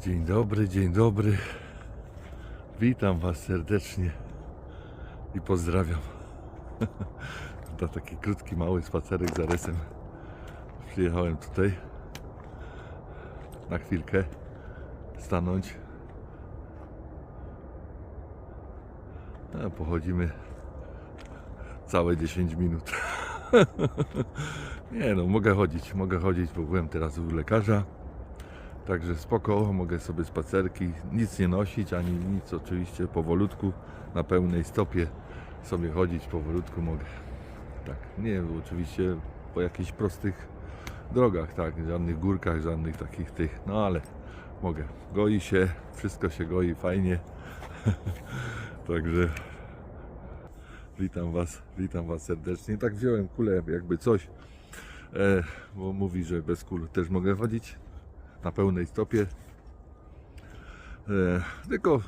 Dzień dobry, dzień dobry. Witam Was serdecznie i pozdrawiam. To taki krótki, mały spacerek za resem. Przyjechałem tutaj na chwilkę stanąć. A pochodzimy całe 10 minut. Nie no, mogę chodzić, mogę chodzić, bo byłem teraz u lekarza. Także spoko, mogę sobie spacerki, nic nie nosić, ani nic oczywiście, powolutku, na pełnej stopie sobie chodzić, powolutku mogę. Tak, nie oczywiście po jakichś prostych drogach, tak, żadnych górkach, żadnych takich tych, no ale mogę. Goi się, wszystko się goi fajnie. Także witam Was, witam Was serdecznie. Tak wziąłem kulę, jakby coś, e, bo mówi, że bez kul też mogę chodzić na pełnej stopie. E, tylko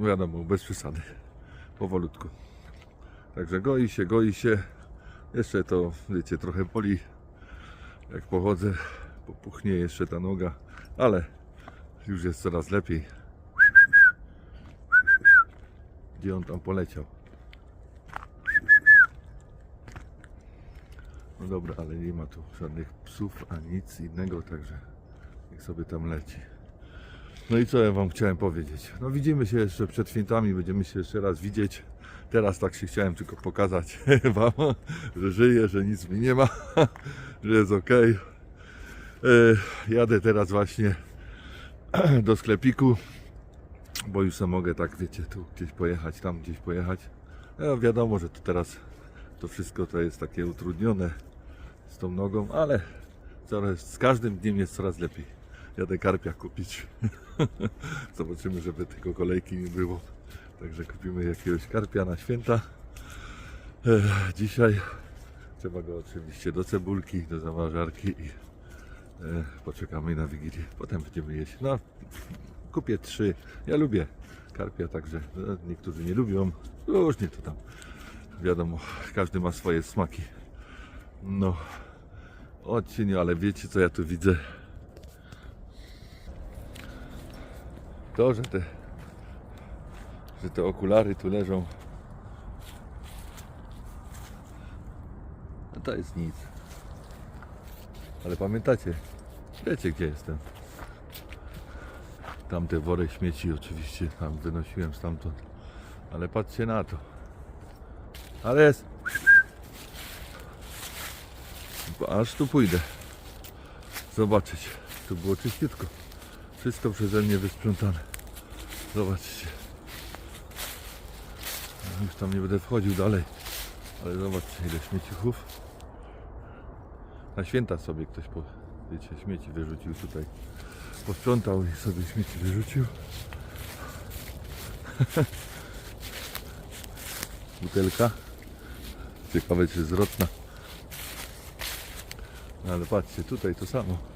wiadomo, bez przesady. Powolutku. Także goi się, goi się. Jeszcze to, wiecie, trochę boli. Jak pochodzę, popuchnie jeszcze ta noga, ale już jest coraz lepiej. Gdzie on tam poleciał? No dobra, ale nie ma tu żadnych psów ani nic innego, także niech sobie tam leci. No i co ja Wam chciałem powiedzieć? No widzimy się jeszcze przed świętami, będziemy się jeszcze raz widzieć. Teraz tak się chciałem tylko pokazać Wam, że żyję, że nic mi nie ma, że jest ok. Jadę teraz właśnie do sklepiku, bo już mogę tak, wiecie, tu gdzieś pojechać, tam gdzieś pojechać. No wiadomo, że to teraz to wszystko to jest takie utrudnione z tą nogą, ale coraz, z każdym dniem jest coraz lepiej. Jadę karpia kupić. Zobaczymy, żeby tylko kolejki nie było. Także kupimy jakiegoś karpia na święta. Dzisiaj trzeba go oczywiście do cebulki, do zamrażarki i poczekamy na Wigilię. Potem będziemy jeść. No, kupię trzy. Ja lubię karpia, także no, niektórzy nie lubią. Różnie to tam. Wiadomo, każdy ma swoje smaki. No, odcień, ale wiecie co ja tu widzę? To, że te, że te okulary tu leżą, no to jest nic. Ale pamiętacie, wiecie gdzie jestem. Tamte wory śmieci oczywiście tam wynosiłem stamtąd. Ale patrzcie na to. Ale jest. Aż tu pójdę. Zobaczyć. Tu było czyściutko. Wszystko przeze mnie wysprzątane. Zobaczcie. Już tam nie będę wchodził dalej. Ale zobaczcie ile śmieciuchów. Na święta sobie ktoś po, wiecie, śmieci wyrzucił tutaj. Posprzątał i sobie śmieci wyrzucił. Butelka. Ciekawe czy zwrotna. No ale patrzcie, tutaj to samo.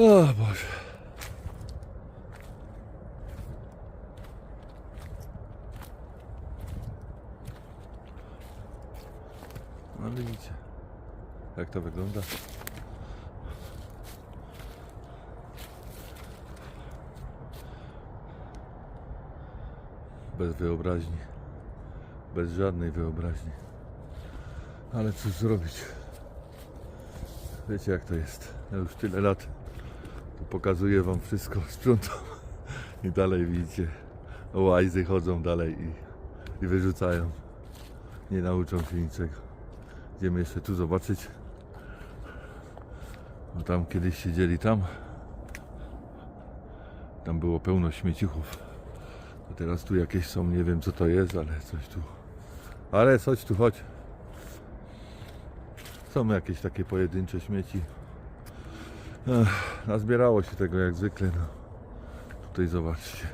O Boże. No widzicie, jak to wygląda. Bez wyobraźni. Bez żadnej wyobraźni. Ale cóż zrobić? Wiecie jak to jest. Ja już tyle lat pokazuję wam wszystko, sprzątam i dalej widzicie łajzy chodzą dalej i, i wyrzucają. Nie nauczą się niczego. Idziemy jeszcze tu zobaczyć. Bo tam kiedyś siedzieli tam. Tam było pełno śmieciuchów. A teraz tu jakieś są, nie wiem co to jest, ale coś tu. Ale coś tu chodź. Są jakieś takie pojedyncze śmieci. Ech, nazbierało się tego jak zwykle. No. Tutaj zobaczcie.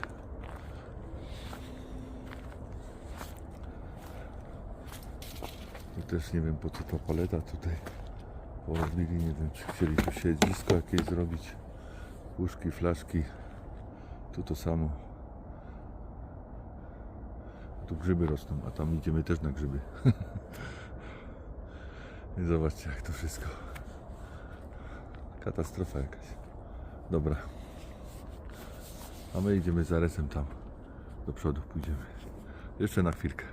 I też nie wiem po co ta paleta tutaj porobili. Nie wiem czy chcieli tu siedzisko jakieś zrobić. Łóżki, flaszki. Tu to samo. Tu grzyby rosną, a tam idziemy też na grzyby. I zobaczcie jak to wszystko. Katastrofa jakaś. Dobra. A my idziemy za resem tam. Do przodu pójdziemy. Jeszcze na chwilkę.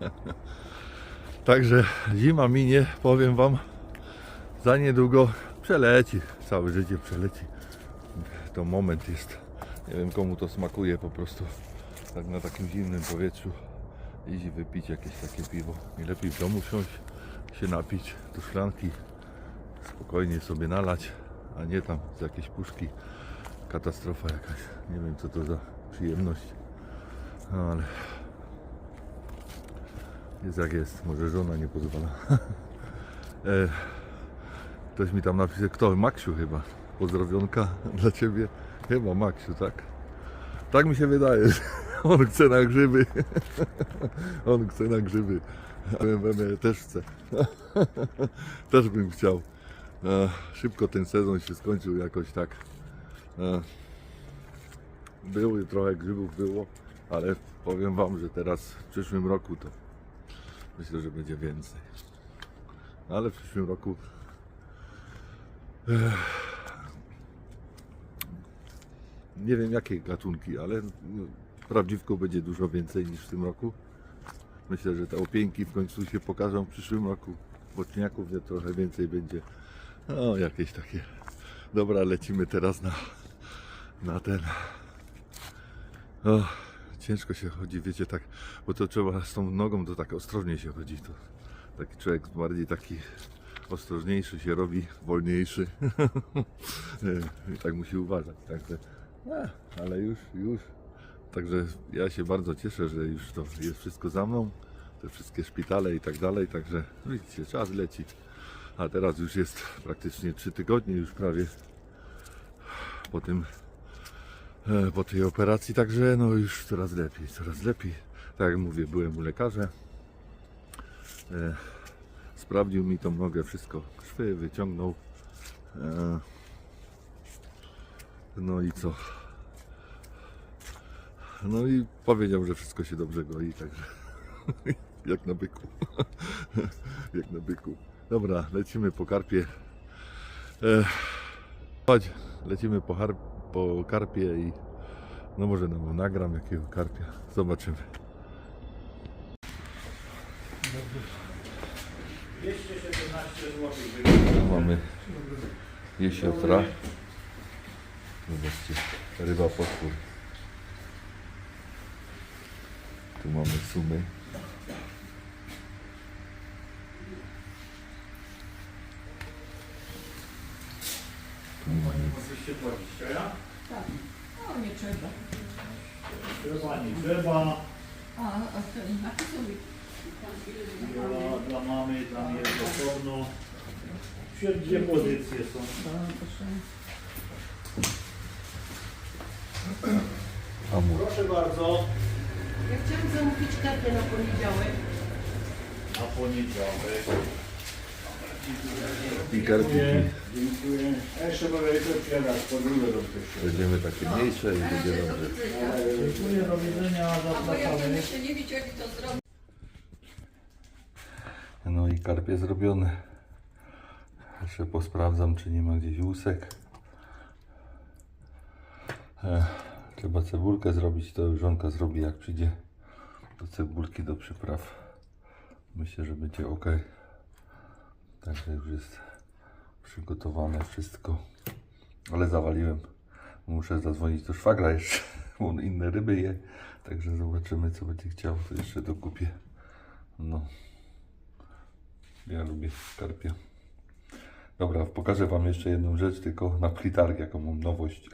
Także zima minie, powiem wam. Za niedługo przeleci. Całe życie przeleci. To moment jest. Nie wiem komu to smakuje po prostu. Tak na takim zimnym powietrzu. Iść i wypić jakieś takie piwo. I lepiej w domu wsiąść, się napić do szklanki. Spokojnie sobie nalać, a nie tam z jakiejś puszki. Katastrofa jakaś. Nie wiem co to za przyjemność. No ale jest jak jest. Może żona nie pozwala. e, ktoś mi tam napisał, kto? Maksiu chyba. Pozdrowionka dla Ciebie. Chyba Maksiu, tak? Tak mi się wydaje. On chce na grzyby. On chce na grzyby. Ja też chcę. Też bym chciał. E, Szybko ten sezon się skończył jakoś tak. E, Były trochę grzybów było, ale powiem Wam, że teraz w przyszłym roku to myślę, że będzie więcej. Ale w przyszłym roku nie wiem jakie gatunki, ale no, prawdziwko będzie dużo więcej niż w tym roku. Myślę, że te opieńki w końcu się pokażą w przyszłym roku. Boczniaków trochę więcej będzie. No, jakieś takie. Dobra, lecimy teraz na, na ten. O, ciężko się chodzi, wiecie, tak, bo to trzeba z tą nogą to tak ostrożnie się chodzi. To taki człowiek bardziej taki ostrożniejszy się robi, wolniejszy. I tak musi uważać. Także, a, ale już, już. Także ja się bardzo cieszę, że już to jest wszystko za mną. Te wszystkie szpitale i tak dalej. Także widzicie, czas leci. A teraz już jest praktycznie 3 tygodnie już prawie po tym e, po tej operacji, także no już coraz lepiej, coraz lepiej. Tak jak mówię, byłem u lekarza. E, sprawdził mi tą nogę, wszystko, szwy wyciągnął. E, no i co? No i powiedział, że wszystko się dobrze goi, także jak na byku. jak na byku. Dobra, lecimy po karpie. Chodź, lecimy po, po karpie i no może no, nagram jakiego karpia. Zobaczymy. 217 zł. Mamy jesiotra. Zobaczcie, ryba potwór. Tu mamy sumy. Mamy 220, ja? Tak. O, nie trzeba. Trzeba, nie trzeba. A, a to na co sobie? Dla, dla mamy tam jest osobno. Dwie pozycje są. Proszę bardzo. Ja chciałam zamówić kartę na poniedziałek. Na poniedziałek. I karpiki. Dziękuję. A jeszcze mogę jutro przyjadać po drugą do. Będziemy takie mniejsze i będzie dobrze. Dziękuję, do widzenia, zapraszamy. się nie wiedzieli to zrobić. No i karpie zrobione. Jeszcze posprawdzam, czy nie ma gdzieś łusek. E, trzeba cebulkę zrobić, to już żonka zrobi jak przyjdzie do cebulki, do przypraw. Myślę, że będzie ok. Także już jest przygotowane wszystko. Ale zawaliłem. Muszę zadzwonić do szwagra jeszcze, on inne ryby je. Także zobaczymy, co będzie chciał. To jeszcze dokupię. No. Ja lubię karpia. Dobra, pokażę Wam jeszcze jedną rzecz, tylko na plitarg, jaką mam nowość.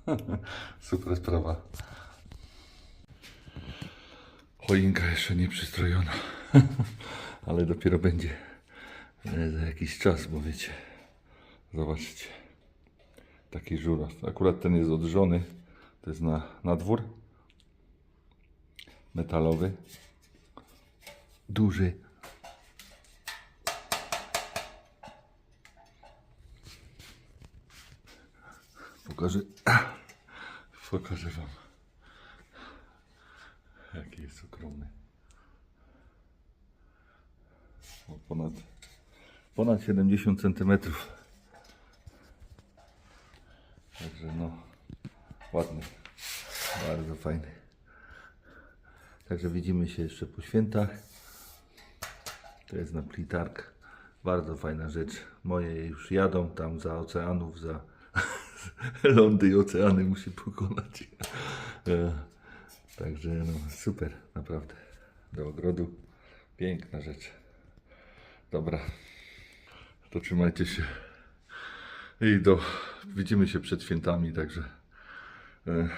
Super sprawa. Choinka jeszcze nie przystrojona, ale dopiero będzie za jakiś czas, bo wiecie, zobaczcie, taki żuraw. Akurat ten jest odrzony, to jest na, na dwór, metalowy, duży, Pokażę, pokażę Wam, jaki jest ogromny. O, ponad, ponad 70 cm. Także no, ładny, bardzo fajny. Także widzimy się jeszcze po świętach. To jest na Plitark. Bardzo fajna rzecz. Moje już jadą tam za oceanów, za lądy i oceany musi pokonać. E, Także no, super, naprawdę. Do ogrodu. Piękna rzecz. Dobra. To trzymajcie się. I do. Widzimy się przed świętami, także. E,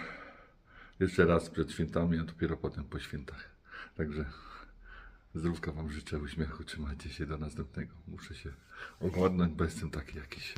jeszcze raz przed świętami, a dopiero potem po świętach. Także zdrówka Wam życzę, uśmiechu, trzymajcie się do następnego. Muszę się ogarnąć, bo jestem taki jakiś